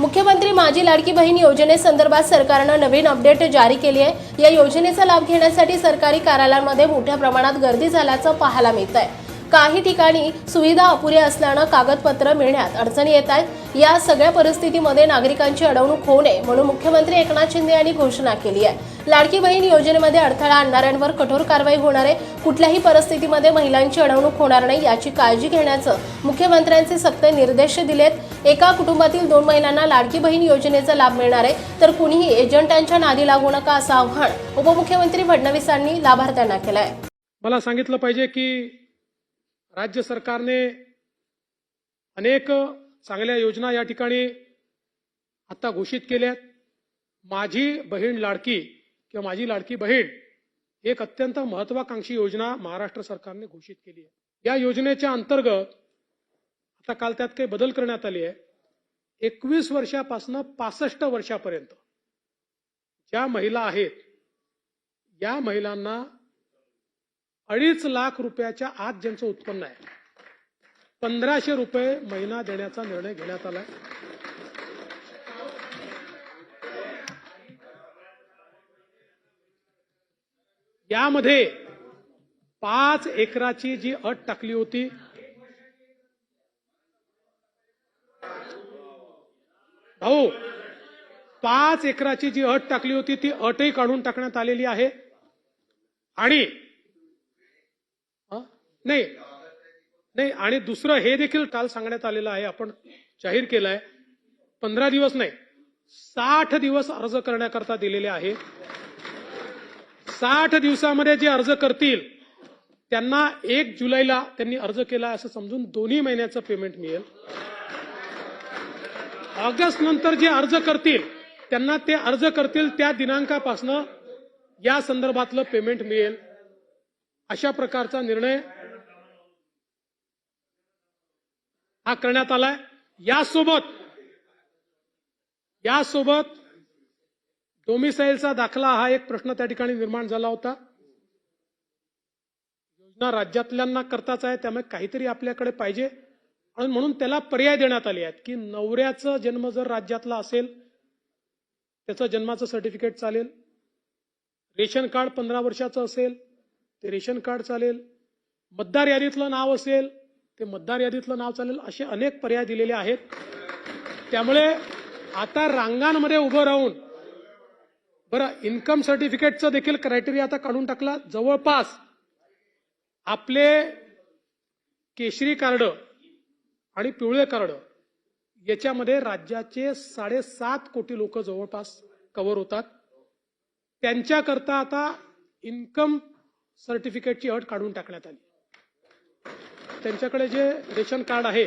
मुख्यमंत्री माझी लाडकी बहीण योजनेसंदर्भात सरकारनं नवीन अपडेट जारी केली आहे. या योजनेचा लाभ घेण्यासाठी सरकारी कार्यालयांमध्ये मोठ्या प्रमाणात गर्दी झाल्याचं पाहायला मिळत आहे काही ठिकाणी सुविधा अपुऱ्या असल्यानं कागदपत्र मिळण्यात अडचणी येत आहेत. या सगळ्या परिस्थितीमध्ये नागरिकांची अडवणूक होऊ नये म्हणून मुख्यमंत्री एकनाथ शिंदे यांनी घोषणा केली आहे. लाडकी बहीण योजनेमध्ये अडथळा आणणाऱ्यांवर कठोर कारवाई होणार आहे. कुठल्याही परिस्थितीमध्ये महिलांची अडवणूक होणार नाही याची काळजी घेण्याचं मुख्यमंत्र्यांचे सक्त निर्देश दिलेत. एका कुटुंबातील दोन महिलांना लाडकी बहीण योजनेचा लाभ मिळणार आहे. तर कुणीही एजंटांच्या नादी लागू नका असं आव्हान उपमुख्यमंत्री फडणवीसांनी लाभार्थ्यांना केलं आहे मला सांगितलं पाहिजे की राज्य सरकारने अनेक चांगल्या योजना या ठिकाणी आता घोषित केल्यात. माझी बहीण लाडकी किंवा माझी लाडकी बहीण एक अत्यंत महत्वाकांक्षी योजना महाराष्ट्र सरकारने घोषित केली आहे. या योजनेच्या अंतर्गत आता काल त्यात काही बदल करण्यात आली आहे. एकवीस वर्षापासून पासष्ट वर्षापर्यंत ज्या महिला आहेत या महिलांना अडीच लाख रुपयाच्या आत ज्यांचं उत्पन्न आहे. पंधराशे रुपये महिना देण्याचा निर्णय घेण्यात आलाय यामध्ये पाच एकराची जी अट टाकली होती अहो पाच एकराची जी अट टाकली होती ती अटही काढून टाकण्यात आलेली आहे. आणि नाही. नाही आणि दुसरं हे देखील काल सांगण्यात आलेलं आहे आपण जाहीर केलं आहे पंधरा दिवस नाही साठ दिवस अर्ज करण्याकरता दिलेले आहे. साठ दिवसामध्ये जे अर्ज करतील त्यांना एक जुलैला त्यांनी अर्ज केला असं समजून दोन्ही महिन्याचं पेमेंट मिळेल. ऑगस्ट नंतर जे अर्ज करतील त्यांना ते अर्ज करतील त्या दिनांकापासनं या संदर्भातलं पेमेंट मिळेल. अशा प्रकारचा निर्णय हा करण्यात आलाय. यासोबत यासोबत डोमिसाईलचा दाखला हा एक प्रश्न त्या ठिकाणी निर्माण झाला होता. योजना राज्यातल्यांना करताच आहे त्यामुळे काहीतरी आपल्याकडे पाहिजे. आणि म्हणून त्याला पर्याय देण्यात आले आहेत की नवऱ्याचा जन्म जर राज्यातला असेल त्याचं जन्माचं सर्टिफिकेट चालेल रेशन कार्ड पंधरा वर्षाचं असेल ते रेशन कार्ड चालेल मतदार यादीतलं नाव असेल ते मतदार यादीतलं नाव चालेल असे अनेक पर्याय दिलेले आहेत. त्यामुळे आता रांगांमध्ये उभं राहून बरं इन्कम सर्टिफिकेटचं देखील क्रायटेरिया आता काढून टाकला. जवळपास आपले केशरी कार्ड आणि पिवळे कार्ड याच्यामध्ये राज्याचे साडेसात कोटी लोक जवळपास कव्हर होतात. त्यांच्याकरता आता इन्कम सर्टिफिकेटची अट काढून टाकण्यात आली. त्यांच्याकडे जे रेशन कार्ड आहे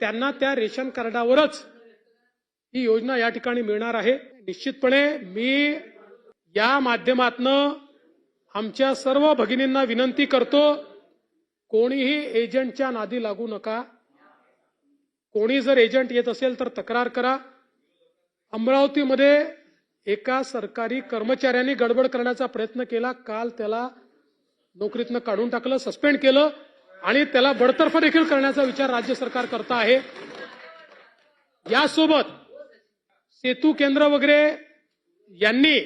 त्यांना त्या रेशन कार्डावरच ही योजना या ठिकाणी मिळणार आहे. निश्चितपणे मी या माध्यमातनं आमच्या सर्व भगिनींना विनंती करतो कोणीही एजंटच्या नादी लागू नका. कोणी जर एजंट येत असेल तर तक्रार करा. अमरावतीमध्ये एका सरकारी कर्मचाऱ्यांनी गडबड करण्याचा प्रयत्न केला. काल त्याला नोकरीतनं काढून टाकलं सस्पेंड केलं आणि त्याला बडतर्फ देखील करण्याचा विचार राज्य सरकार करत आहे. यासोबत सेतू केंद्र वगैरे यांनी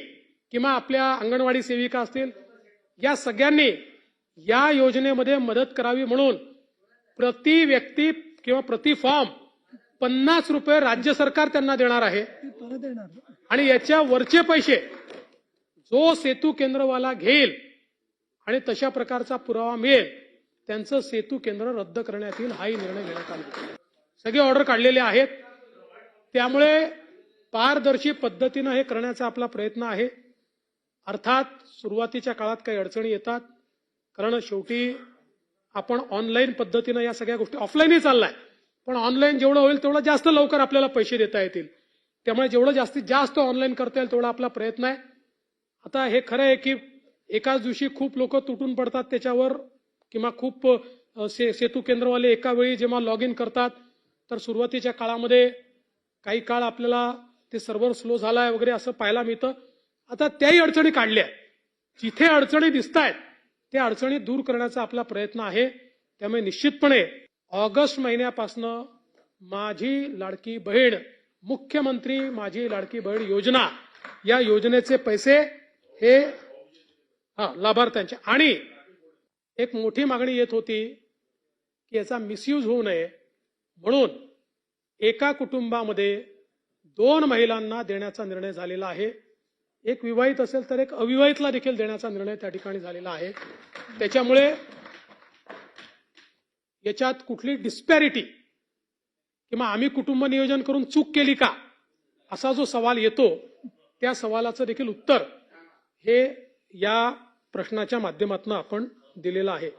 किंवा आपल्या अंगणवाडी सेविका असतील या सगळ्यांनी या योजनेमध्ये मदत करावी म्हणून प्रति व्यक्ती किंवा प्रति फॉर्म पन्नास रुपये राज्य सरकार त्यांना देणार आहे. आणि याच्या वरचे पैसे जो सेतू केंद्रवाला घेईल आणि तशा प्रकारचा पुरावा मिळेल त्यांचं सेतू केंद्र रद्द करण्यात येईल हाही निर्णय घेण्यात आला. सगळे ऑर्डर काढलेले आहेत. त्यामुळे पारदर्शी पद्धतीनं हे करण्याचा आपला प्रयत्न आहे. अर्थात सुरुवातीच्या काळात काही अडचणी येतात. कारण शेवटी आपण ऑनलाईन पद्धतीनं या सगळ्या गोष्टी ऑफलाईनही चाललाय. पण ऑनलाईन जेवढं होईल तेवढं जास्त लवकर आपल्याला पैसे देता येतील. त्यामुळे जेवढं जास्तीत जास्त ऑनलाईन करता येईल तेवढा आपला प्रयत्न आहे. आता हे खरं आहे की एकाच दिवशी खूप लोक तुटून पडतात त्याच्यावर किंवा खूप से सेतू केंद्रवाले एका वेळी जेव्हा लॉग इन करतात तर सुरुवातीच्या काळामध्ये काही काळ आपल्याला ते सर्व्हर स्लो झालाय वगैरे असं पाहायला मिळतं. आता त्याही अडचणी काढल्या जिथे अडचणी दिसत आहेत त्या अडचणी दूर करण्याचा आपला प्रयत्न आहे. त्यामुळे निश्चितपणे ऑगस्ट महिन्यापासनं माझी लाडकी बहीण मुख्यमंत्री माझी लाडकी बहीण योजना या योजनेचे पैसे हे हा लाभार्थ्यांचे. आणि एक मोठी मागणी येत होती की याचा मिसयूज होऊ नये. म्हणून एका कुटुंबामध्ये दोन महिलांना देण्याचा निर्णय झालेला आहे. एक विवाहित असेल तर एक अविवाहितला देखील देण्याचा निर्णय त्या ठिकाणी झालेला आहे. त्याच्यामुळे याच्यात कुठली डिस्पॅरिटी किंवा आम्ही कुटुंब नियोजन करून चूक केली का असा जो सवाल येतो त्या सवालाचं देखील उत्तर हे या प्रश्नाच्या माध्यमातून आपण दिलेलं आहे.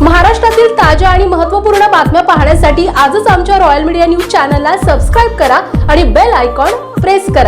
महाराष्ट्रातील ताज्या आणि महत्त्वपूर्ण बातम्या पाहण्यासाठी आजच आमच्या रॉयल मीडिया न्यूज चॅनलला सबस्क्राईब करा आणि बेल आयकॉन प्रेस करा.